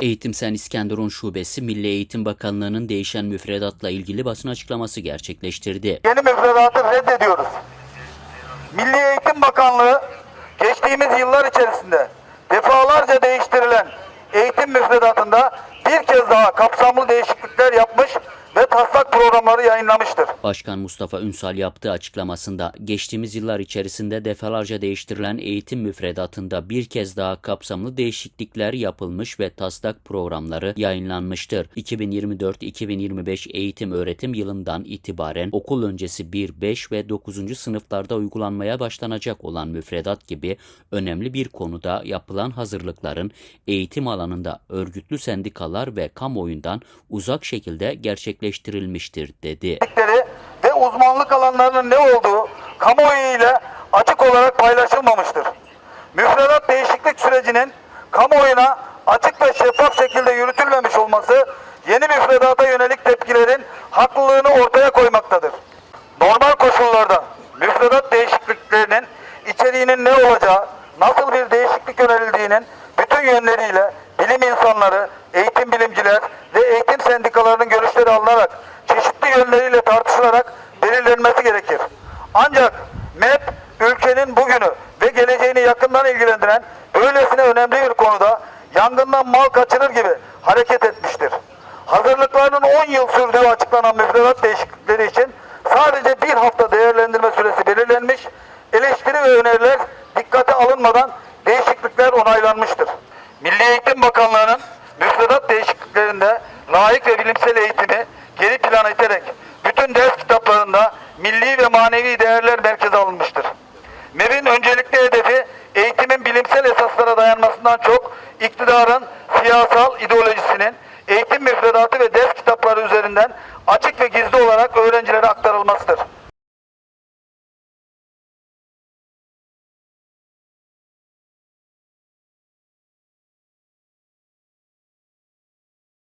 Eğitim Sen İskenderun Şubesi Milli Eğitim Bakanlığı'nın değişen müfredatla ilgili basın açıklaması gerçekleştirdi. Yeni müfredatı reddediyoruz. Milli Eğitim Bakanlığı geçtiğimiz yıllar içerisinde defalarca değiştirilen eğitim müfredatında bir kez daha kapsamlı değişiklikler yapmış taslak programları yayınlamıştır. Başkan Mustafa Ünsal yaptığı açıklamasında geçtiğimiz yıllar içerisinde defalarca değiştirilen eğitim müfredatında bir kez daha kapsamlı değişiklikler yapılmış ve taslak programları yayınlanmıştır. 2024-2025 eğitim öğretim yılından itibaren okul öncesi 1, 5 ve 9. sınıflarda uygulanmaya başlanacak olan müfredat gibi önemli bir konuda yapılan hazırlıkların eğitim alanında örgütlü sendikalar ve kamuoyundan uzak şekilde gerçekleştirilmiştir dedi. Değişiklikleri ve uzmanlık alanlarının ne olduğu kamuoyu ile açık olarak paylaşılmamıştır. Müfredat değişiklik sürecinin kamuoyuna açık ve şeffaf şekilde yürütülmemiş olması yeni müfredata yönelik tepkilerin haklılığını ortaya koymaktadır. Normal koşullarda müfredat değişikliklerinin içeriğinin ne olacağı, nasıl bir değişiklik önerildiğinin bütün yönleriyle bilim insanları, eğitim bilimciler eğitim sendikalarının görüşleri alınarak çeşitli yönleriyle tartışılarak belirlenmesi gerekir. Ancak MEP ülkenin bugünü ve geleceğini yakından ilgilendiren böylesine önemli bir konuda yangından mal kaçırır gibi hareket etmiştir. Hazırlıklarının 10 yıl sürdüğü açıklanan müfredat değişiklikleri için sadece bir hafta değerlendirme süresi belirlenmiş, eleştiri ve öneriler dikkate alınmadan değişiklikler onaylanmıştır. Milli Eğitim Bakanlığı'nın müfredat değişikliklerinde layık ve bilimsel eğitimi geri plana iterek bütün ders kitaplarında milli ve manevi değerler merkeze alınmıştır. MEB'in öncelikli hedefi eğitimin bilimsel esaslara dayanmasından çok iktidarın siyasal ideolojisinin eğitim müfredatı ve ders kitapları üzerinden açık ve gizli olarak öğrencilere aktarılmasıdır.